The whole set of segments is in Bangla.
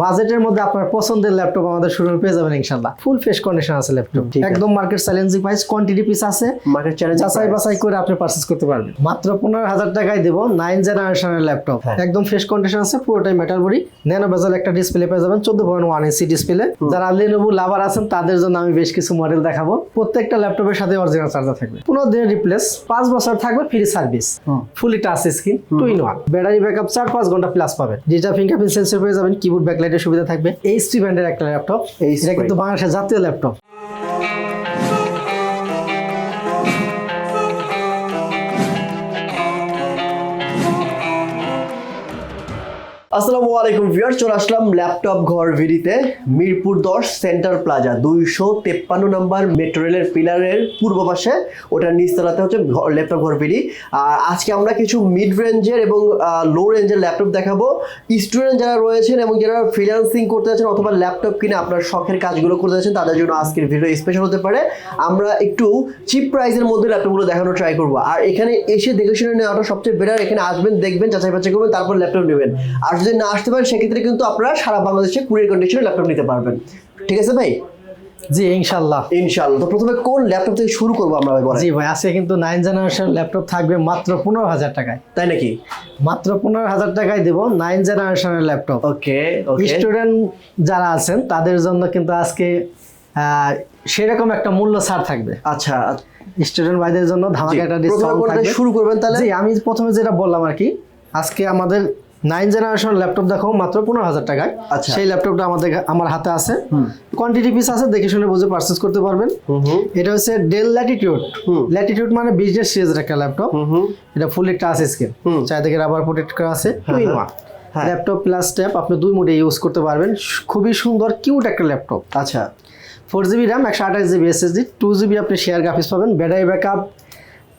বাজেটের মধ্যে আপনার পছন্দের ল্যাপটপ আমাদের শোরুমে পেয়ে যাবেন ইনশাল্লাহ ফুল ফ্রেশ কন্ডিশন আছে ল্যাপটপ। একদম market challenging price quantity piece আছে। মার্কেট চ্যালেঞ্জ যাচাই বাছাই করে আপনি পারচেস করতে পারবেন। মাত্র পনেরো হাজার টাকায় দেবো নাইন জেনারেশনের ল্যাপটপ। হ্যাঁ। একদম ফ্রেশ কন্ডিশন আছে পুরোটাই মেটাল বডি ন্যানো বেজাল একটা ডিসপ্লে পেয়ে যাবেন চোদ্দ পয়েন্ট ওয়ান ইঞ্চি ডিসপ্লে যারা লেনোভো লাভার আছেন তাদের জন্য আমি বেশ কিছু মডেল দেখাবো। প্রত্যেকটা ল্যাপটপের সাথে অরিজিনাল চার্জার থাকবে। পনেরো দিনের রিপ্লেস পাঁচ বছর থাকবে free service fully touch screen two in one battery backup চার পাঁচ ঘণ্টা প্লাস পাবেন। ডিজিটাল ফিঙ্গারপ্রিন্ট সেন্সর পেয়ে যাবেন কিবোর্ড ব্যাকলাইটের সুবিধা থাকবে। এইচপি ব্র্যান্ডের একটা ল্যাপটপ এটা কিন্তু বাংলাদেশের জাতীয় ল্যাপটপ আসসালামু আলাইকুম ভিউয়ার চলে আসলাম ল্যাপটপ ঘর ভিডিতে, মিরপুর দশ সেন্টার প্লাজা, দুইশো তেপ্পান্ন নম্বর মেট্রো রেলের পিলারের পূর্ব পাশে ওটার নিচতলাতে হচ্ছে ল্যাপটপ ঘর ভিডি আর আজকে আমরা কিছু মিড রেঞ্জের এবং লো রেঞ্জের ল্যাপটপ দেখাবো। স্টুডেন্ট যারা রয়েছেন এবং যারা ফ্রিল্যান্সিং করতে যাচ্ছেন অথবা ল্যাপটপ কিনে আপনার শখের কাজগুলো করতে যাচ্ছেন, তাদের জন্য আজকের ভিডিও স্পেশাল হতে পারে। আমরা একটু চিপ প্রাইসের মধ্যে ল্যাপটপগুলো দেখানোর ট্রাই করব। আর এখানে এসে দেখে শুনে নেওয়াটা সবচেয়ে বেটার এখানে আসবেন, দেখবেন যাচাই বাছাই করবেন, তারপর ল্যাপটপ নেবেন। আর যদি না আসতে পারেন সেক্ষেত্রে কিন্তু আপনারা সারা বাংলাদেশে কুরিয়ার কন্ডিশনে ল্যাপটপ নিতে পারবেন। ঠিক আছে ভাই? জি ইনশাল্লাহ ইনশাআল্লাহ। তো প্রথমে কোন ল্যাপটপ থেকে শুরু করব আমরা ভাই জি ভাই আজকে কিন্তু নাইন জেনারেশন ল্যাপটপ থাকবে মাত্র পনেরো হাজার টাকায়। তাই নাকি? মাত্র পনেরো হাজার টাকায় দেবো নাইন জেনারেশনের ল্যাপটপ ওকে ওকে। স্টুডেন্ট যারা আছেন তাদের জন্য কিন্তু আজকে সেরকম একটা মূল্য ছাড় থাকবে। আচ্ছা। স্টুডেন্ট ভাইদের জন্য ধামাকা একটা ডিসকাউন্ট থাকবে। শুরু করবেন তাহলে? জি আমি প্রথমে যেটা বললাম আর কি আজকে আমাদের নাইন জেনারেশন ল্যাপটপ দেখো মাত্র পনেরো হাজার টাকায়। আচ্ছা। সেই ল্যাপটপটা আমাদের আমার হাতে আছে। কোয়ান্টিটি পিস আছে দেখে শুনে বুঝে পারচেস করতে পারবেন। এটা হচ্ছে ডেল ল্যাটিটিউড হুম। ল্যাটিটিউড মানে বিজনেস সিরিজের একটা ল্যাপটপ এটা ফুলি টাচ স্ক্রিন হুম। চারিদিকে রাবার প্রোটেক্ট করা আছে হ্যাঁ। ল্যাপটপ প্লাস ট্যাব আপনি দুই মোডে ইউজ করতে পারবেন। খুবই সুন্দর কিউট একটা ল্যাপটপ আচ্ছা। ফোর জিবি র্যাম একশো আঠাশ জিবি এসএসডি টু জিবি আপনি শেয়ার গ্রাফিক্স পাবেন। ব্যাটারি ব্যাকআপ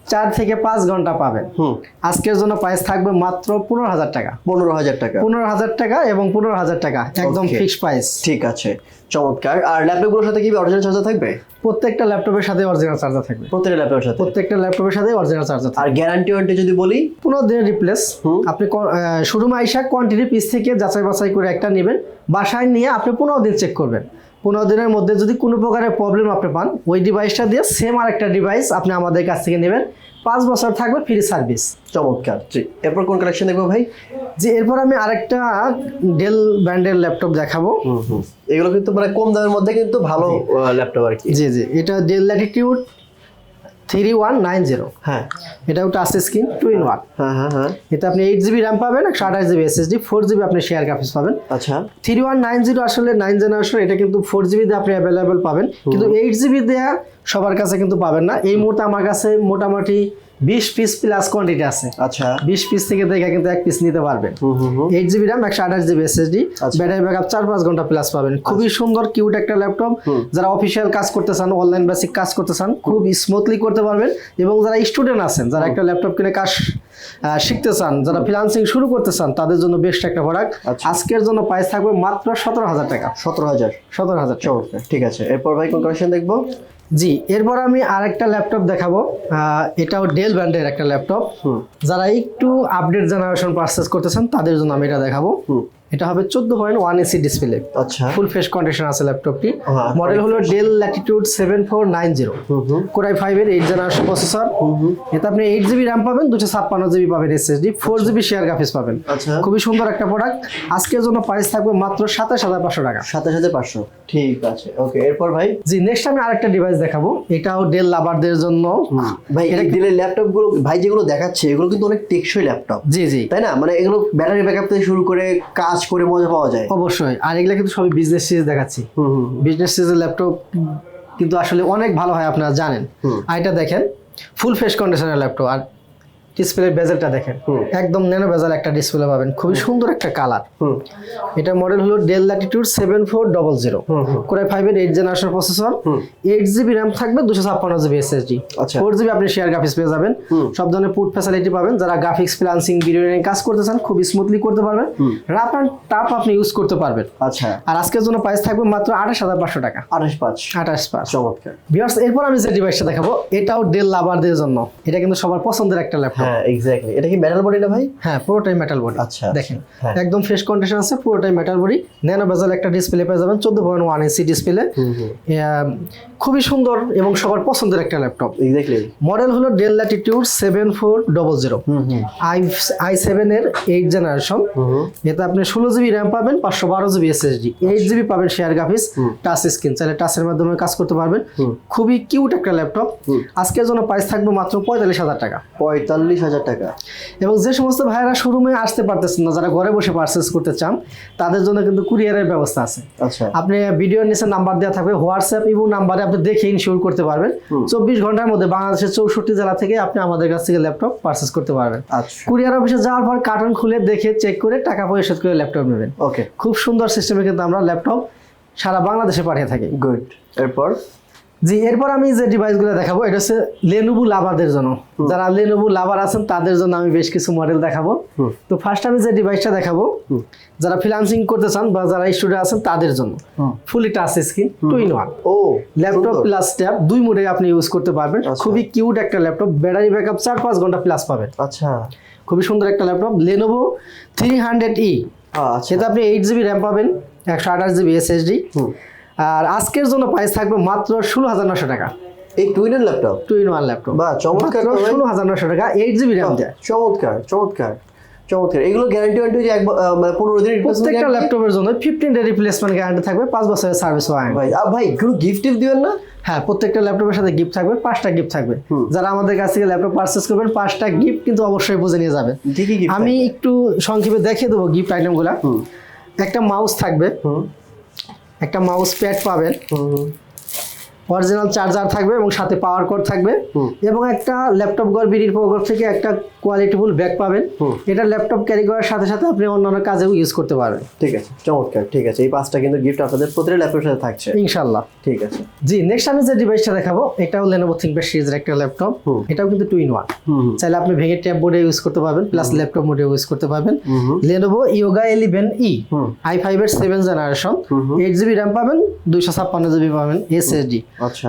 চার থেকে পাঁচ ঘণ্টা পাবেন। হুম। আজকের জন্য প্রাইস থাকবে মাত্র পনেরো হাজার টাকা। পনেরো হাজার টাকা। পনেরো হাজার টাকা এবং পনেরো হাজার টাকা একদম. ফিক্সড প্রাইস ঠিক আছে। চমৎকার। আর ল্যাপটপগুলোর সাথে কি অরিজিনাল চার্জার থাকবে? প্রত্যেকটা ল্যাপটপের সাথে অরিজিনাল চার্জার থাকবে। প্রত্যেকটা ল্যাপটপের সাথে? প্রত্যেকটা ল্যাপটপের সাথে অরিজিনাল চার্জার আর গ্যারান্টি ওয়ারেন্টি যদি বলি? পনেরো দিনের রিপ্লেস হুম। আপনি শোরুমে আইসা কোয়ান্টিটি পিস থেকে যাচাই বাছাই করে একটা নেবেন। বাসায় নিয়ে আপনি পনেরো দিন চেক করবেন। পনেরো দিনের মধ্যে যদি কোনো প্রকারের প্রবলেম আপনি পান ওই ডিভাইসটা দিয়ে সেম আরেকটা ডিভাইস আপনি আমাদের কাছ থেকে নেবেন। পাঁচ বছর থাকবে ফ্রি সার্ভিস চমৎকার জি। এরপর কোন কালেকশন দেখব ভাই? যে এরপর আমি আরেকটা ডেল ব্র্যান্ডের ল্যাপটপ দেখাবো। হুম হুম। এগুলো কিন্তু মানে কম দামের মধ্যে কিন্তু ভালো ল্যাপটপ আর কি। জি জি। এটা Dell Latitude three one nine zero হ্যাঁ। এটাও touch screen two in one হ্যাঁ হ্যাঁ হ্যাঁ। এতে আপনি এইট জিবি র্যাম পাবেন একশো আঠাশ জিবি এসএসডি ফোর জিবি আপনি শেয়ার গ্রাফিক্স পাবেন। আচ্ছা। থ্রি ওয়ান নাইন জিরো আসলে নাইন জেনারেশন এটা কিন্তু ফোর জিবি দিয়ে আপনি অ্যাভেলেবেল পাবেন। কিন্তু এইট জিবি দেওয়া সবার কাছে কিন্তু পাবেন না। এই মুহূর্তে আমার কাছে মোটামুটি বিশ পিস প্লাস কোয়ান্টিটি আছে। আচ্ছা। বিশ পিস থেকে দেখে কিন্তু এক পিস নিতে পারবেন। এইট জিবি র্যাম একশো আঠাশ জিবি এসএসডি আচ্ছা। ব্যাটারি ব্যাকআপ চার পাঁচ ঘণ্টা প্লাস পাবেন। খুবই সুন্দর কিউট একটা ল্যাপটপ যারা অফিসিয়াল কাজ করতে চান অনলাইন বেসিক কাজ করতে চান খুব স্মুথলি করতে পারবেন। এবং যারা স্টুডেন্ট আছেন যারা একটা ল্যাপটপ কিনে কাজ শিখতে চান যারা ফ্রিলান্সিং শুরু করতে চান তাদের জন্য বেস্ট একটা প্রোডাক্ট আচ্ছা। আজকের জন্য প্রাইস থাকবে মাত্র সতেরো হাজার টাকা। সতেরো হাজার। সতেরো হাজার ঠিক আছে। এরপর ভাই কোন কালেকশন দেখব? জি এরপর আমি আরেকটা ল্যাপটপ দেখাবো। এটাও ডেল ব্র্যান্ডের একটা ল্যাপটপ। যারা একটু আপডেট জেনারেশন পারচেস করতেছেন তাদের জন্য আমি এটা দেখাবো। হুম। এটা হবে চোদ্দ পয়েন্ট ওয়ান এসি ডিসপ্লে আচ্ছা। ফুল ফ্রেশ কন্ডিশন আছে ল্যাপটপটি মডেল হলো Dell Latitude seven four nine zero core i ফাইভের এইট জেনারেশন প্রসেসর এতে আপনি এইট জিবি র্যাম পাবেন দুশো ছাপ্পান্ন জিবি পাবেন SSD four GB share graphics পাবেন। আচ্ছা। খুবই সুন্দর একটা প্রোডাক্ট আজকের জন্য প্রাইস থাকবে মাত্র সাতাশ হাজার পাঁচশো টাকা। সাথে সাথে পাঁচশো। ঠিক আছে ওকে এরপর ভাই? জি নেক্সট আমি আরেকটা ডিভাইস দেখাবো। এটাও ডেল লাভারদের জন্য। ভাই এই দিলের ল্যাপটপগুলো ভাই যেগুলো দেখাচ্ছে এগুলো কিন্তু অনেক টেকসই ল্যাপটপ জি জি। তাই না? মানে এগুলো ব্যাটারি ব্যাকআপ থেকে শুরু করে কাজ করে মজা পাওয়া যায়। অবশ্যই। আর এগুলা কিন্তু সবই বিজনেস সিরিজ দেখাচ্ছি। বিজনেস সিরিজের ল্যাপটপ কিন্তু আসলে অনেক ভালো হয় আপনারা জানেন। আর এটা দেখেন ফুল ফেস কন্ডিশনের ল্যাপটপ আর ডিসপ্লে বেজেলটা দেখেন। একদম ন্যানো বেজাল একটা ডিসপ্লে পাবেন। খুবই সুন্দর একটা কালার এটা মডেল হলো Dell Latitude seven four double zero core i ফাইভের eight generation processor. Eight GB RAM থাকবে দুশো ছাপ্পান্ন জিবি এসএসডি আচ্ছা। ফোর জিবি আপনি শেয়ার গ্রাফিক্স পেয়ে যাবেন। সব ধরনের পুট ফ্যাসিলিটি পাবেন। যারা গ্রাফিক্স ফ্রিলান্সিং ভিডিও নিয়ে কাজ করতে চান খুব স্মুথলি করতে পারবেন। রাফ অ্যান্ড টাফ আপনি ইউজ করতে পারবেন। আচ্ছা। আর আজকের জন্য প্রাইস থাকবে মাত্র আঠাশ হাজার পাঁচশো টাকা। আঠাশ পাঁচ। আঠাশ পাঁচ। চমৎকার। ভিউয়ার্স এরপর আমি যে ডিভাইসটা দেখাবো এটাও ডেল লাভারদের জন্য। এটা কিন্তু সবার পছন্দের একটা ল্যাপটপ হ্যাঁ এক্স্যাক্টলি এটা কি মেটাল বডি না ভাই? হ্যাঁ পুরোটাই মেটাল বডি আচ্ছা দেখেন হ্যাঁ। একদম ফ্রেশ কন্ডিশন আছে পুরোটাই মেটাল বডি ন্যানো বেজাল একটা ডিসপ্লে পেয়ে যাবেন চোদ্দ পয়েন্ট ওয়ান ইঞ্চি ডিসপ্লে খুবই সুন্দর এবং সবার পছন্দের একটা ল্যাপটপ। এক্স্যাক্টলি মডেল হলো Dell Latitude seven four double zero i i সেভেনের এইট জেনারেশন এতে আপনি ষোলো জিবি র্যাম পাবেন পাঁচশো বারো জিবি এসএসডি এইট জিবি পাবেন শেয়ার গ্রাফিক্স টাচ স্ক্রিন চাইলে টাচের মাধ্যমে কাজ করতে পারবেন। খুবই কিউট একটা ল্যাপটপ। আজকের জন্য প্রাইস থাকবে মাত্র পঁয়তাল্লিশ হাজার টাকা। পঁয়তাল্লিশ হাজার টাকা। এবং যে সমস্ত ভাইয়েরা শোরুমে আসতে পারতেছেন না যারা ঘরে বসে পারচেস করতে চান তাদের জন্য কিন্তু কুরিয়ারের ব্যবস্থা আছে। আচ্ছা। আপনি ভিডিওর নিচে নাম্বার দেওয়া থাকবে হোয়াটসঅ্যাপ এবং নাম্বারে আপনি দেখে ইনশিওর করতে পারবেন। চব্বিশ ঘণ্টার মধ্যে বাংলাদেশের চৌষট্টি জেলা থেকে আপনি আমাদের কাছ থেকে ল্যাপটপ পারচেস করতে পারবেন। আচ্ছা। কুরিয়ার অফিসে যাওয়ার পর কার্টন খুলে দেখে চেক করে টাকা পরিশোধ করে ল্যাপটপ নেবেন। ওকে খুব সুন্দর সিস্টেমে কিন্তু আমরা ল্যাপটপ সারা বাংলাদেশে পাঠিয়ে থাকি। গুড এরপর? জি এরপর আমি যে ডিভাইসগুলো দেখাবো এটা হচ্ছে লেনোভো লাভারদের জন্য। যারা লেনোভো লাভার আছেন তাদের জন্য আমি বেশ কিছু মডেল দেখাবো। তো ফার্স্ট আমি যে ডিভাইসটা দেখাবো যারা ফ্রিলান্সিং করতে চান বা যারা স্টুডেন্ট আছেন তাদের জন্য। Fully touch screen two in one O laptop plus tab দুই মোডে আপনি ইউজ করতে পারবেন। আচ্ছা। খুবই কিউট একটা ল্যাপটপ ব্যাটারি ব্যাকআপ চার পাঁচ ঘণ্টা প্লাস পাবেন। আচ্ছা। খুবই সুন্দর একটা laptop Lenovo three hundred e সেটা আপনি এইট জিবি র্যাম পাবেন একশো আঠাশ জিবি এসএসডি। আর আজকের জন্য প্রাইস থাকবে মাত্র ষোলো হাজার নশো টাকা। এই টুইনের ল্যাপটপ টুইন ওয়ান ল্যাপটপ বা চমৎকার ষোলো হাজার নশো টাকা এইট জিবি র্যাম দেয়। চমৎকার চমৎকার চমৎকার। এগুলো গ্যারান্টি ওয়ারেন্টি আহ, মানে পনেরো দিন প্রত্যেকটা ল্যাপটপের জন্য ফিফটিন ডে রিপ্লেসমেন্ট গ্যারান্টি থাকবে পাঁচ বছরের সার্ভিস ওয়ারেন্টি ভাই ভাই কোনো গিফট টিফট দিবেন না? হ্যাঁ প্রত্যেকটা ল্যাপটপের সাথে গিফট থাকবে পাঁচটা গিফট থাকবে। যারা আমাদের কাছ থেকে ল্যাপটপ পারচেস করবেন পাঁচটা গিফট কিন্তু অবশ্যই বুঝে নিয়ে যাবেন। ঠিকই আমি একটু সংক্ষেপে দেখিয়ে দেবো গিফট আইটেমগুলো একটা মাউস থাকবে। একটা মাউস প্যাড পাবেন। অরিজিনাল চার্জার থাকবে এবং সাথে পাওয়ার কোড থাকবে। এবং একটা ল্যাপটপ গড় বিডির পকর থেকে একটা কোয়ালিটিফুল ব্যাগ পাবেন। এটা ল্যাপটপ ক্যারি করার সাথে সাথে আপনি অন্যান্য কাজেও ইউজ করতে পারবেন। ঠিক আছে চমৎকার ঠিক আছে। এই পাঁচটা কিন্তু গিফট আপনাদের প্রতিটা ল্যাপটপের সাথে থাকছে। ইনশাল্লাহ ঠিক আছে। জি নেক্সট আমি যে ডিভাইসটা দেখাবো এটাও লেনোভো থিঙ্কপ্যাড সিরিজের একটা ল্যাপটপ এটাও কিন্তু টু ইন ওয়ান চাইলে আপনি ভেঙে ট্যাব বোর্ডে ইউজ করতে পারবেন প্লাস ল্যাপটপ মোডে ইউজ করতে পারবেন। হুম Lenovo Yoga eleven e hmm. I ফাইভের seven generation eight GB RAM পাবেন দুইশো ছাপ্পান্ন জিবি পাবেন SSD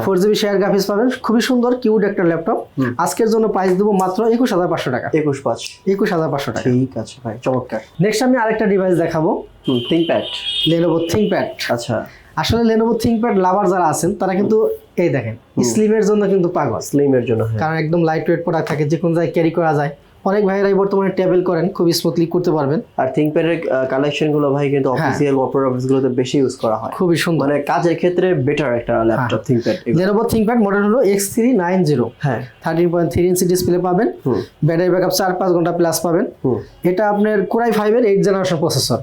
four GB share graphics পাবেন। খুবই সুন্দর কিউট একটা ল্যাপটপ আজকের জন্য প্রাইস দেবো মাত্র একুশ হাজার পাঁচশো টাকা। একুশ পাঁচ। একুশ হাজার পাঁচশো টাকা। ঠিক আছে ভাই চমৎকার। নেক্সট আমি আরেকটা ডিভাইস দেখাবো। হুম থিংকপ্যাড লেনোভো থিঙ্কপ্যাড আচ্ছা। আসলে লেনোভো থিঙ্কপ্যাড লাভার যারা আছেন তারা কিন্তু এই দেখেন স্লিমের জন্য কিন্তু পাগল। স্লিমের জন্য হ্যাঁ। কারণ একদম লাইট ওয়েট প্রোডাক্ট থাকে যে কোনো জায়গায় ক্যারি করা যায়। অনেক ভাইয়েরাই বর্তমানে টেবিল করেন খুব স্মুথলি করতে পারবেন। আর থিংকপ্যাডের কালেকশনগুলো ভাই কিন্তু। অফিসিয়াল কর্পোরেট অফিস গুলোতে বেশি ইউজ করা হয়। খুবই সুন্দর। মানে কাজের ক্ষেত্রে বেটার একটা। Laptop ThinkPad Lenovo ThinkPad model হলো এক্স থ্রি নাইন জিরো হ্যাঁ। Thirteen point three inch display পাবেন। ব্যাটারি ব্যাকআপ চার পাঁচ ঘণ্টা প্লাস পাবেন। এটা আপনার কোরাই ফাইভের eight generation processor.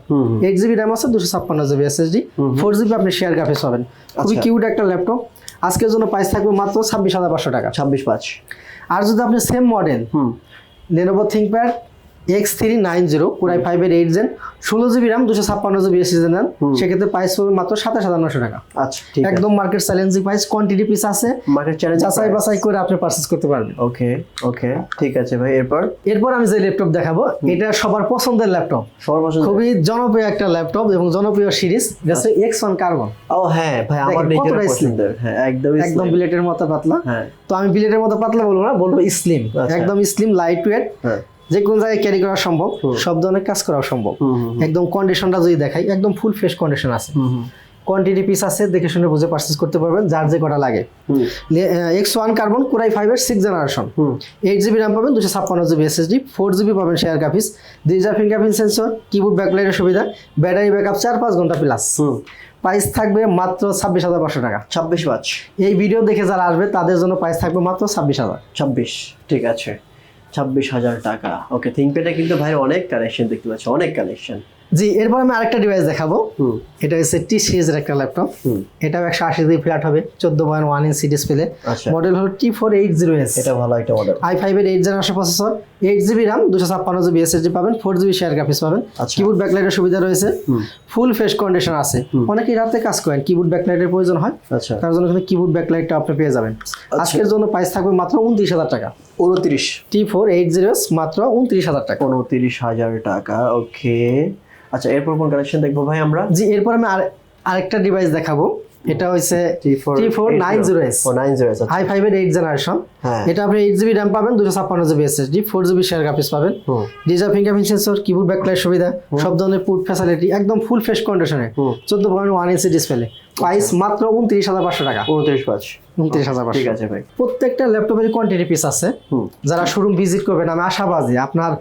Eight GB RAM আছে দুশো ছাপ্পান্ন জিবি এসএসডি ফোর জিবি আপনি শেয়ার গ্রাফিক্স পাবেন। খুবই আচ্ছা। কিউট একটা ল্যাপটপ আজকের জন্য প্রাইস থাকবে মাত্র ছাব্বিশ হাজার পাঁচশো টাকা। ছাব্বিশ পাঁচ। আর যদি আপনি same model Lenovo ThinkPad X three nine zero core i ফাইভের এইট জেন ষোলো জিবি র্যাম দুশো ছাপ্পান্ন জিবি এসএসডি নেন সেক্ষেত্রে প্রাইস পড়বে মাত্র সাতাশ হাজার নশো টাকা। আচ্ছা একদম market challenging price quantity piece আছে। মার্কেট চ্যালেঞ্জ যাচাই বাছাই করে আপনি পারচেস করতে পারবেন। ওকে ওকে ঠিক আছে ভাই এরপর? এরপর আমি যে ল্যাপটপ দেখাবো এটা সবার পছন্দের ল্যাপটপ সবার পছন্দ খুবই জনপ্রিয় একটা ল্যাপটপ এবং জনপ্রিয় সিরিজ এটা হচ্ছে এক্স ওয়ান কার্বন ও হ্যাঁ ভাই আমার নিজের পছন্দের। হ্যাঁ একদম slim। বিলেটের মতো পাতলা। হ্যাঁ। তো আমি বিলেটের মতো পাতলা বলব না বলব স্লিম আচ্ছা। একদম স্লিম লাইট ওয়েট যে কোনো জায়গায় ক্যারি করা সম্ভব সব ধরনের কাজ করা সম্ভব। একদম কন্ডিশনটা যদি দেখাই একদম ফুল ফ্রেশ কন্ডিশন আছে। কোয়ান্টিটি পিস আছে দেখে শুনে বুঝে পারচেস করতে পারবেন যার যে কটা লাগে। X one carbon core i ফাইভের six generation eight GB RAM পাবেন দুশো ছাপ্পান্ন জিবি এসএসডি ফোর জিবি পাবেন share graphics digital fingerprint sensor keyboard ব্যাকলাইটের সুবিধা ব্যাটারি ব্যাকআপ চার পাঁচ ঘণ্টা প্লাস প্রাইস থাকবে মাত্র ছাব্বিশ হাজার পাঁচশো টাকা। ছাব্বিশ পাঁচ। এই ভিডিও দেখে যারা আসবে তাদের জন্য প্রাইস থাকবে মাত্র ছাব্বিশ হাজার। ছাব্বিশ ঠিক আছে। ছাব্বিশ হাজার টাকা। ওকে থিঙ্কপ্যাডে কিন্তু ভাই অনেক কালেকশন দেখতে পাচ্ছি অনেক কালেকশন জি এরপর আমি আরেকটা ডিভাইস দেখাবো। এটা হচ্ছে টি সিরিজের একটা ল্যাপটপ এটাও একশো আশি জিবি ফ্ল্যাট হবে চোদ্দ পয়েন্ট ওয়ান ইঞ্চি ডিসপ্লে আচ্ছা। মডেল হলো T four eight zero S এটা ভালো একটা মডেল আই ফাইভের eight generation processor eight GB RAM দুশো ছাপ্পান্ন জিবি এসএসডি পাবেন ফোর জিবি শেয়ার গ্রাফিক্স পাবেন। আচ্ছা। কিবোর্ড ব্যাকলাইটের সুবিধা রয়েছে। ফুল ফ্রেশ কন্ডিশন আছে। অনেকেই রাতে কাজ করেন কিবোর্ড ব্যাকলাইটের প্রয়োজন হয়। আচ্ছা। তার জন্য কিন্তু কিবোর্ড ব্যাকলাইটটা আপনি পেয়ে যাবেন। আজকের জন্য প্রাইস থাকবে মাত্র উনত্রিশ হাজার টাকা। উনত্রিশ। টি ফোর এইট জিরো মাত্র উনত্রিশ হাজার টাকা। উনত্রিশ হাজার টাকা ওকে আচ্ছা এরপর কোন কালেকশন দেখব ভাই আমরা? জি এরপর আমি আরেকটা ডিভাইস দেখাবো। এটা T4 T four nine zero S nine zero S i ফাইভের এইট জেনারেশন হ্যাঁ। এটা আপনি এইট জিবি র্যাম পাবেন দুশো ছাপ্পান্ন GB SSD four GB share graphics পাবেন। ডিজার ফিঙ্গারপ্রিন্ট সেন্সর কিবোর্ড ব্যাকলাইট সুবিধা সব ধরনের পুট ফ্যাসিলিটি একদম ফুল ফ্রেশ কন্ডিশনে চোদ্দ point one inch display price মাত্র উনত্রিশ হাজার পাঁচশো টাকা। উনত্রিশ পাঁচ। উনত্রিশ হাজার ঠিক আছে ভাই। প্রত্যেকটা ল্যাপটপের কোয়ান্টিটি পিস আছে। যারা শোরুম ভিজিট করবেন আমি আশাবাদী আপনার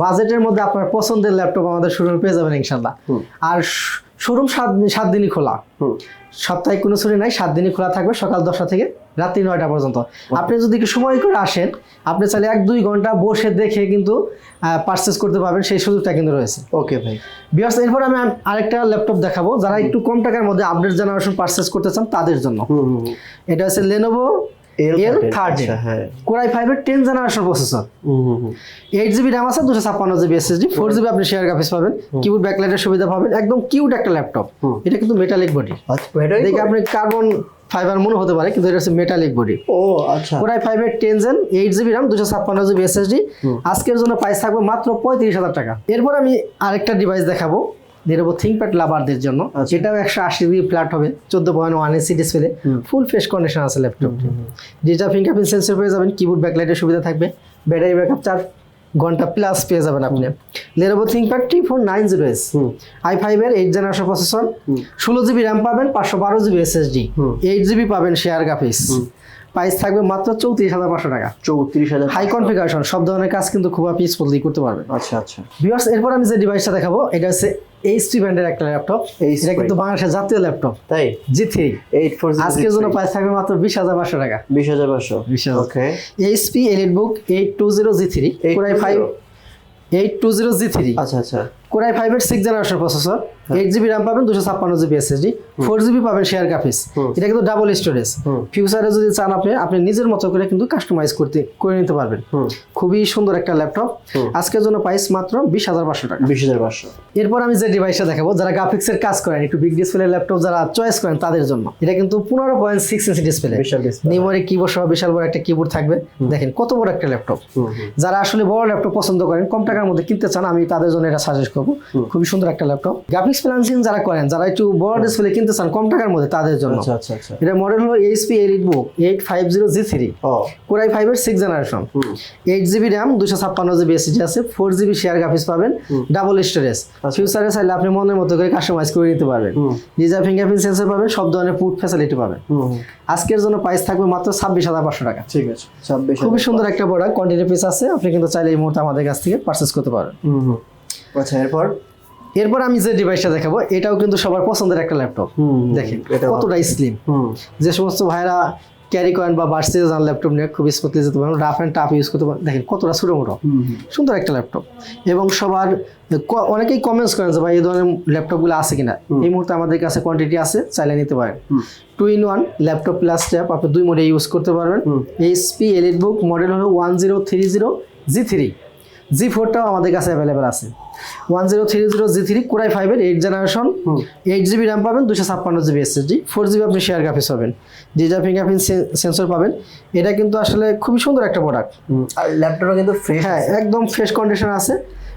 বাজেটের মধ্যে আপনার পছন্দের ল্যাপটপ আমাদের শোরুমে পেয়ে যাবেন ইনশাল্লাহ আর শোরুম সাত সাত দিনই খোলা। সপ্তাহে কোনো ছুটি নাই সাত দিনই খোলা থাকবে সকাল দশটা থেকে রাত্রি নয়টা পর্যন্ত। আপনি যদি সময় করে আসেন আপনি চাইলে এক দুই ঘণ্টা বসে দেখে কিন্তু পারচেস করতে পারবেন সেই সুযোগটা কিন্তু রয়েছে। ওকে ভাই। বিয়ার্স এরপর আমি আরেকটা ল্যাপটপ দেখাবো। যারা একটু কম টাকার মধ্যে আপডেট জেনারেশন পারচেস করতে চান তাদের জন্য। এটা হচ্ছে Lenovo L thirteen, core i ফাইভের ten generation processor. Eight GB RAM আছে দুশো ছাপ্পান্ন জিবি এসএসডি ফোর জিবি আপনি শেয়ার গ্রাফিক্স পাবেন কিবোর্ড ব্যাকলাইটের সুবিধা পাবেন একদম কিউট একটা ল্যাপটপ এটা কিন্তু মেটালিক বডি আচ্ছা দেখে আপনি কার্বন ফাইবার মনে হতে পারে কিন্তু এটা হচ্ছে মেটালিক বডি ও আচ্ছা। কোরাই ফাইভের ten gen eight GB RAM দুশো ছাপ্পান্ন জিবি এসএসডি আজকের জন্য প্রাইস থাকবে মাত্র পঁয়ত্রিশ হাজার টাকা। এরপর আমি আরেকটা ডিভাইস দেখাবো। যেটা থিঙ্কপ্যাড লাভারদের জন্য। আচ্ছা। এটাও একশো আশি ডিগ্রি ফ্ল্যাট হবে চোদ্দ পয়েন্ট ওয়ান এসি ডিসপ্লে ফুল ফ্রেশ কন্ডিশন আছে ল্যাপটপটি ডিজিটাল ফিঙ্গারপ্রিন্ট সেন্সর পেয়ে যাবেন কিবোর্ড ব্যাকলাইটের সুবিধা থাকবে। ব্যাটারি ব্যাকআপ চার ঘণ্টা প্লাস পেয়ে যাবেন আপনি। Lenovo ThinkPad T four nine zero S i ফাইভের এইট জেনারেশন প্রসেসর ষোলো জিবি র্যাম পাবেন পাঁচশো বারো জিবি এসএসডি। এইট জিবি পাবেন শেয়ার গ্রাফিক্স প্রাইস থাকবে মাত্র চৌত্রিশ হাজার পাঁচশো টাকা। চৌত্রিশ হাজার হাই কনফিগারেশন সব ধরনের কাজ কিন্তু খুব আপনি স্মুথলি করতে পারবেন। আচ্ছা আচ্ছা। ভিউয়ার্স এরপর আমি যে ডিভাইসটা দেখাবো এটা হচ্ছে এইচপি ব্র্যান্ডের একটা ল্যাপটপ এটা কিন্তু বাংলাদেশের জাতীয় ল্যাপটপ তাই? জি থ্রি এইট ফোর আজকের জন্য প্রাইস থাকবে মাত্র বিশ হাজার পাঁচশো টাকা। বিশ হাজার পাঁচশো। 20,000 okay HP Elite Book eight two zero G three core i five eight two zero G three আচ্ছা আচ্ছা। কোরাই ফাইভের six generation processor eight GB RAM পাবেন দুশো ছাপ্পান্ন জিবি এসএসডি ফোর জিবি পাবেন শেয়ার গ্রাফিক্স এটা কিন্তু ডাবল স্টোরেজ ফিউচারে যদি চান আপনি আপনি নিজের মতো করে কিন্তু কাস্টমাইজ করতে করে নিতে পারবেন। খুবই সুন্দর একটা ল্যাপটপ আজকের জন্য প্রাইস মাত্র বিশ হাজার পাঁচশো টাকা। বিশ হাজার পাঁচশো। এরপর আমি যে ডিভাইসটা দেখাবো যারা গ্রাফিক্সের কাজ করেন একটু বিগ ডিসপ্লে ল্যাপটপ যারা চয়েস করেন তাদের জন্য। এটা কিন্তু পনেরো পয়েন্ট সিক্স ইঞ্চি ডিসপ্লে নিমরে কিবোর্ড সহ বিশাল বড় একটা কিবোর্ড থাকবে। দেখেন কত বড় একটা ল্যাপটপ যারা আসলে বড় ল্যাপটপ পছন্দ করেন কম টাকার মধ্যে কিনতে চান আমি তাদের জন্য এটা সাজেস্ট করব। খুবই সুন্দর একটা ল্যাপটপ গ্রাফিক্স ফ্রিল্যান্সিং যারা করেন যারা একটু বড় ডিসপ্লে কিনতে চান কম টাকার মধ্যে তাদের জন্য। আচ্ছা আচ্ছা আচ্ছা। এটা মডেল হলো HP Elite Book eight five zero G three core i ফাইভের six generation eight GB RAM দুশো ছাপ্পান্ন জিবি এসএসডি আছে ফোর জিবি শেয়ার গ্রাফিক্স পাবেন ডাবল স্টোরেজ ফিউচারে চাইলে আপনি মনের মতো করে কাস্টমাইজ করে নিতে পারবেন। ডিজার ফিঙ্গারপ্রিন্ট সেন্সর পাবেন সব ধরনের পুট ফ্যাসিলিটি পাবেন। আজকের জন্য প্রাইস থাকবে মাত্র ছাব্বিশ হাজার পাঁচশো টাকা। ঠিক আছে ছাব্বিশ খুবই সুন্দর একটা প্রোডাক্ট কোয়ান্টিটি পিস আছে আপনি কিন্তু চাইলে এই মুহূর্তে আমাদের কাছ থেকে পারচেস করতে পারেন হুম। আচ্ছা এরপর? এরপর আমি যে ডিভাইসটা দেখাবো এটাও কিন্তু সবার পছন্দের একটা ল্যাপটপ দেখেন এটা কতটা স্লিম যে সমস্ত ভাইরা ক্যারি করেন বা বার্সিতে যান ল্যাপটপ নিয়ে খুব স্মুথলি যেতে পারেন রাফ অ্যান্ড টাফ ইউজ করতে পারেন। দেখেন কতটা ছোটো মোটো। সুন্দর একটা ল্যাপটপ এবং সবার অনেকেই কমেন্টস করেন যে ভাই এই ধরনের ল্যাপটপগুলো আছে কিনা? এই মুহূর্তে আমাদের কাছে কোয়ান্টিটি আছে চাইলে নিতে পারেন। Two in one laptop plus tab আপনি দুই মোডে ইউজ করতে পারবেন। এইচপি এলিট বুক মডেল হলো one zero three zero G three G ফোরটাও আমাদের কাছে অ্যাভেলেবেল আছে। One zero three zero G three core i ফাইভের eight generation. Eight GB RAM পাবেন দুশো ছাপ্পান্ন জিবি এসএসডি ফোর জিবি আপনি শেয়ার গ্রাফিক্স পাবেন। ডিজিটাল ফিঙ্গারপ্রিন্ট সেন্সর পাবেন। এটা কিন্তু আসলে খুবই সুন্দর একটা প্রোডাক্ট আর ল্যাপটপটা কিন্তু ফ্রেশ হ্যাঁ একদম ফ্রেশ কন্ডিশন আছে।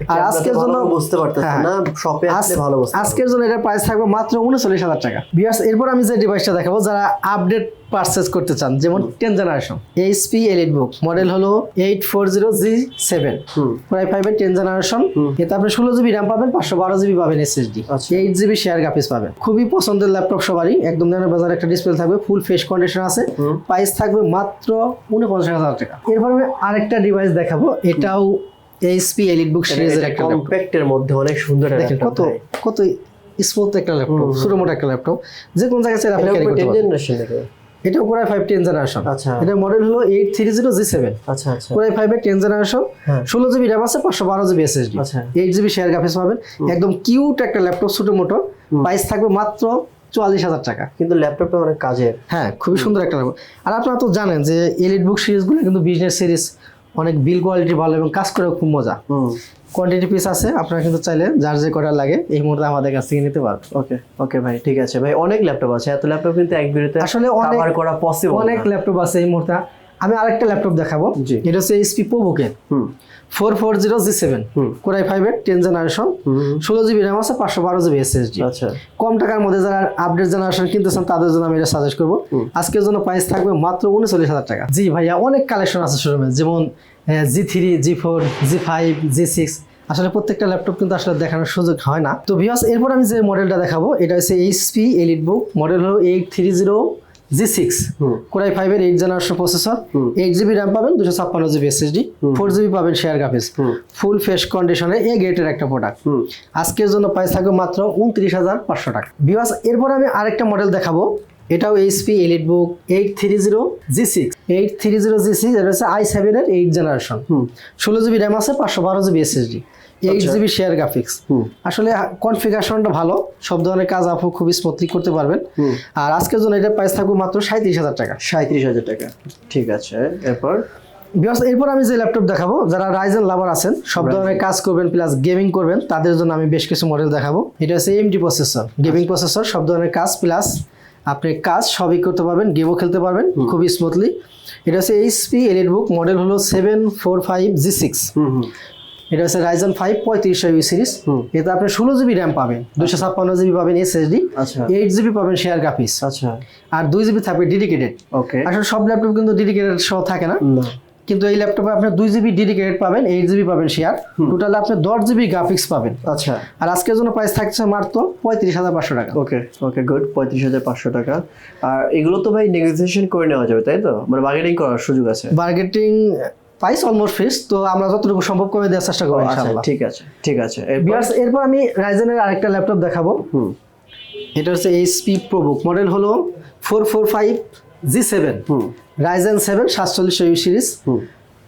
আর আজকের জন্য বুঝতে পারতেছেন হ্যাঁ। না শপে আসলে আজ- ভালো বুঝতে আজকের জন্য এটার প্রাইস থাকবে মাত্র উনচল্লিশ হাজার টাকা। বিয়ার্স এরপর আমি যে ডিভাইসটা দেখাবো যারা আপডেট পারচেস করতে চান যেমন ten generation HP Elite Book model হলো eight four zero G seven প্রায় ফাইভের টেন জেনারেশন এতে আপনি ষোলো জিবি র্যাম পাবেন পাঁচশো বারো জিবি পাবেন SSD. Eight GB share graphics পাবেন। খুবই পছন্দের ল্যাপটপ সবারই একদম দেনের বাজার একটা ডিসপ্লে থাকবে ফুল ফ্রেশ কন্ডিশন আছে। প্রাইস থাকবে মাত্র উনপঞ্চাশ হাজার টাকা। এরপর আমি আরেকটা ডিভাইস দেখাবো এটাও এইচপি এলিট বুক সিরিজের একটা কম্প্যাক্টের মধ্যে অনেক সুন্দর একটা দেখেন কত কত স্মুথ একটা ল্যাপটপ ছোটো মোটো একটা ল্যাপটপ যে কোন জায়গায় চাইলে আপনি ক্যারি করতে 10 পারবেন। এটা কোরাই ফাইভ টেন জেনারেশন আচ্ছা। এটা মডেল হলো eight three zero G seven আচ্ছা আচ্ছা। কোরাই ফাইভের টেন জেনারেশন। ষোলো জিবি র্যাম আছে পাঁচশো বারো GB SSD. Eight GB share graphics পাবেন। একদম কিউট একটা ল্যাপটপ ছোট মোটো প্রাইস থাকবে মাত্র চুয়াল্লিশ হাজার টাকা। কিন্তু ল্যাপটপটা অনেক কাজের। হ্যাঁ খুবই সুন্দর একটা ল্যাপটপ আর আপনারা তো জানেন যে এলিট বুক সিরিজগুলো কিন্তু বিজনেস সিরিজ অনেক বিল কোয়ালিটি ভালো এবং কাজ করে খুব মজা। কোয়ান্টিটি পিস আছে আপনারা কিন্তু চাইলে যার যে কটা লাগে এই মুহূর্তে আমাদের কাছ থেকে নিতে পারবেন। ওকে ওকে ভাই ঠিক আছে। ভাই অনেক ল্যাপটপ আছে। এত ল্যাপটপ কিন্তু এক বিরতে আসলে অনেক- করা পসিবল অনেক ল্যাপটপ আছে এই মুহূর্তে। আমি আরেকটা ল্যাপটপ দেখাবো। এটা হচ্ছে এইচপি পোবোকের হুম। Four four zero G seven. Core i ফাইভের টেন জেনারেশন ষোলো জিবি র্যাম আছে পাঁচশো বারো জিবি এসএসডি আচ্ছা। কম টাকার মধ্যে যারা আপডেট জেনারেশন কিনতে চান তাদের জন্য আমি এটা সাজেস্ট করব। আজকের জন্য প্রাইস থাকবে মাত্র উনচল্লিশ হাজার টাকা। জি ভাইয়া অনেক কালেকশন আছে শোরুমে যেমন G three G four G five G six আসলে প্রত্যেকটা ল্যাপটপ কিন্তু আসলে দেখানোর সুযোগ হয় না। তো ভিওস এরপর আমি যে মডেলটা দেখাবো এটা হচ্ছে এইচপি এলিট বুক মডেল হলো eight three zero G six core i ফাইভের eight generation processor. Eight GB RAM পাবেন দুশো ছাপ্পান্ন জিবি এসএসডি ফোর জিবি পাবেন শেয়ার গ্রাফিক্স ফুল ফ্রেশ কন্ডিশনে এ গেটের একটা প্রোডাক্ট আজকের জন্য প্রাইস থাকবে মাত্র উনত্রিশ হাজার পাঁচশো টাকা। বিবাস এরপর আমি আরেকটা মডেল দেখাবো। এটাও HP Elite Book eight three zero G six eight three zero G six এটা হচ্ছে আই সেভেনের এইট জেনারেশন ষোলো জিবি র্যাম আছে পাঁচশো বারো GB SSD eight. GB share graphics আসলে কনফিগারেশনটা ভালো সব ধরনের কাজ আপনি খুবই স্মুথলি করতে পারবেন। আর আজকের জন্য এটার প্রাইস থাকবে মাত্র সাঁত্রিশ হাজার টাকা। সাঁত্রিশ হাজার টাকা। ঠিক আছে এরপর? বিকজ এরপর আমি যে ল্যাপটপ দেখাবো যারা রাইজেন লাভার আছেন সব ধরনের কাজ করবেন প্লাস গেমিং করবেন তাদের জন্য আমি বেশ কিছু মডেল দেখাবো। এটা হচ্ছে এমডি প্রসেসর গেমিং প্রসেসর সব ধরনের কাজ প্লাস আপনি কাজ সবই করতে পারবেন গেমও খেলতে পারবেন খুবই স্মুথলি এটা হচ্ছে এইচপি এলিট বুক মডেল হলো seven four five G six এটা হচ্ছে রাইজন ফাইভ পঁয়ত্রিশশো ইউ সিরিজ। এতে আপনি ষোলো জিবি র্যাম পাবেন দুশো ছাপ্পান্ন জিবি পাবেন এসএসডি আচ্ছা। এইট জিবি পাবেন শেয়ার গ্রাফিক্স আচ্ছা। আর দুই জিবি থাকবে ডেডিকেটেড ওকে আসলে সব ল্যাপটপ কিন্তু ডেডিকেটেড সহ থাকে না। কিন্তু এই ল্যাপটপে আপনি দুই জিবি ডেডিকেটেড পাবেন এইট জিবি পাবেন শেয়ার টোটাল আপনি দশ জিবি গ্রাফিক্স পাবেন। আচ্ছা। আর আজকের জন্য প্রাইস থাকছে মাত্র পঁয়ত্রিশ হাজার পাঁচশো টাকা। ওকে ওকে গুড পঁয়ত্রিশ হাজার পাঁচশো টাকা। আর এগুলো তো ভাই নেগোসিয়েশন করে নেওয়া যাবে তাই তো? মানে বার্গেনিং করার সুযোগ আছে। বার্গেটিং প্রাইস অলমোস্ট ফিক্স তো আমরা যতটুকু সম্ভব কমে দেওয়ার চেষ্টা করব আচ্ছা ইনশাআল্লাহ। ঠিক আছে ঠিক আছে। বিয়ার্স এরপর আমি রাইজেনের আরেকটা ল্যাপটপ দেখাবো। হুম। এটা হচ্ছে এইচপি প্রোবুক মডেল হলো four four five G seven hmm. Ryzen seven সাতচল্লিশশো U series hmm.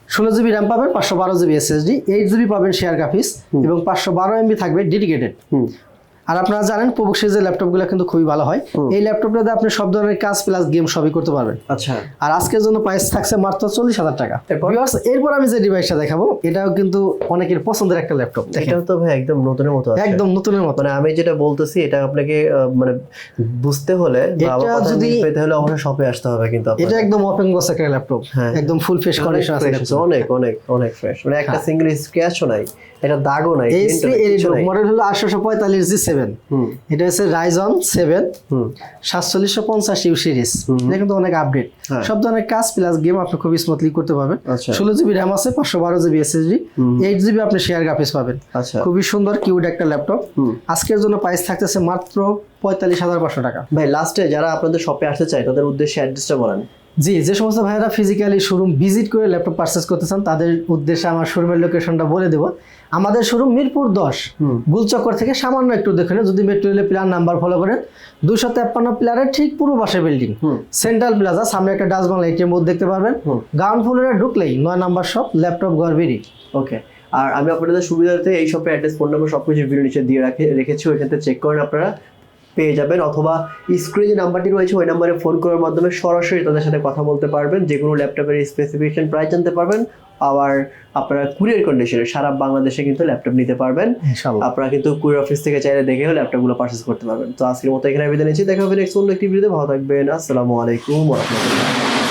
ষোলো জিবি র্যাম পাবেন পাঁচশো বারো জিবি এসএসডি এইট জিবি পাবেন শেয়ার গ্রাফিক্স এবং পাঁচশো বারো এমবি থাকবে ডেডিকেটেড আর আপনারা জানেন প্রবুক সিরিজের ল্যাপটপগুলো কিন্তু খুবই ভালো হয়। এই ল্যাপটপটাতে আপনি সব ধরনের কাজ প্লাস গেম সবই করতে পারবেন। আচ্ছা। আর আজকের জন্য প্রাইস থাকছে মাত্র চল্লিশ হাজার টাকা। এরপর? এরপর আমি যে ডিভাইসটা দেখাবো এটাও কিন্তু অনেকের পছন্দের একটা ল্যাপটপ এটাও তো ভাই একদম নতুনের মতো আছে। একদম নতুনের মতো। মানে আমি যেটা বলতেছি এটা আপনাকে মানে বুঝতে হলে যদি- পেতে হলে অবশ্যই শপে আসতে হবে কিন্তু এটা একদম ওপেন বক্স একটা ল্যাপটপ হ্যাঁ। একদম ফুল ফ্রেশ কন্ডিশন আছে অনেক অনেক অনেক ফ্রেশ মানে একটা সিঙ্গেল স্ক্র্যাচও নাই এটা দাগও নাই নাই। মডেল হলো আটশোশো পঁয়তাল্লিশ জি সেভেন এটা হচ্ছে রাইজন সেভেন সাতচল্লিশশো পঞ্চাশ ইউ সিরিজ এটা কিন্তু অনেক আপডেট হ্যাঁ। সব ধরনের কাজ প্লাস গেম আপনি খুবই স্মুথলি করতে পারবেন। আচ্ছা। ষোলো জিবি র্যাম আছে পাঁচশো বারো জিবি এসএসডি এইট জিবি আপনি শেয়ার গ্রাফিক্স পাবেন। আচ্ছা। খুবই সুন্দর কিউট একটা ল্যাপটপ আজকের জন্য প্রাইস থাকতেছে মাত্র পঁয়তাল্লিশ হাজার পাঁচশো টাকা। ভাই লাস্টে যারা আপনাদের শপে আসতে চায় তাদের উদ্দেশ্যে অ্যাড্রেসটা বলেন। জি যে সমস্ত ভাইয়েরা ফিজিক্যালি শোরুম ভিজিট করে ল্যাপটপ পারচেস করতে চান তাদের উদ্দেশ্যে আমার শোরুমের লোকেশনটা বলে দেবো। আমাদের শোরুম মিরপুর দশ। গুলচক্কর থেকে সামান্য একটু দেখুন যদি মেট্রো রেলের প্ল্যান নাম্বার ফলো করেন দুশো তেপ্পান্ন প্লারের ঠিক পূর্ব পাশে বিল্ডিং। সেন্ট্রাল প্লাজা সামনে একটা ডাস বাংলা এটিএম বোর্ড দেখতে পারবেন। গ্রাউন্ড ফ্লোরে ঢুকলেই নয় নাম্বার শপ ল্যাপটপ গড়বেরি ওকে আর আমি আপনাদের সুবিধার্থে এই শপে অ্যাড্রেস ফোন নাম্বার সব কিছু ভিডিও নিচে দিয়ে রাখে রেখেছি ওইখান থেকে চেক করেন আপনারা পেয়ে যাবেন। অথবা স্ক্রিনে যে নাম্বারটি রয়েছে ওই নাম্বারে ফোন করার মাধ্যমে সরাসরি তাদের সাথে কথা বলতে পারবেন। যে কোনো ল্যাপটপের স্পেসিফিকেশন প্রাইস জানতে পারবেন। আবার আপনারা কুরিয়ার কন্ডিশনে সারা বাংলাদেশে কিন্তু ল্যাপটপ নিতে পারবেন। আপনারা কিন্তু কুরিয়ার অফিস থেকে চাইলে দেখেও ল্যাপটপগুলো পারচেস করতে পারবেন। তো আজকের মতো এখানে বিদায় নিচ্ছি দেখা হবে নেক্সট অন্য একটি ভিডিওতে ভালো থাকবেন। আসসালামু আলাইকুম ওয়া রাহমাতুল্লাহ।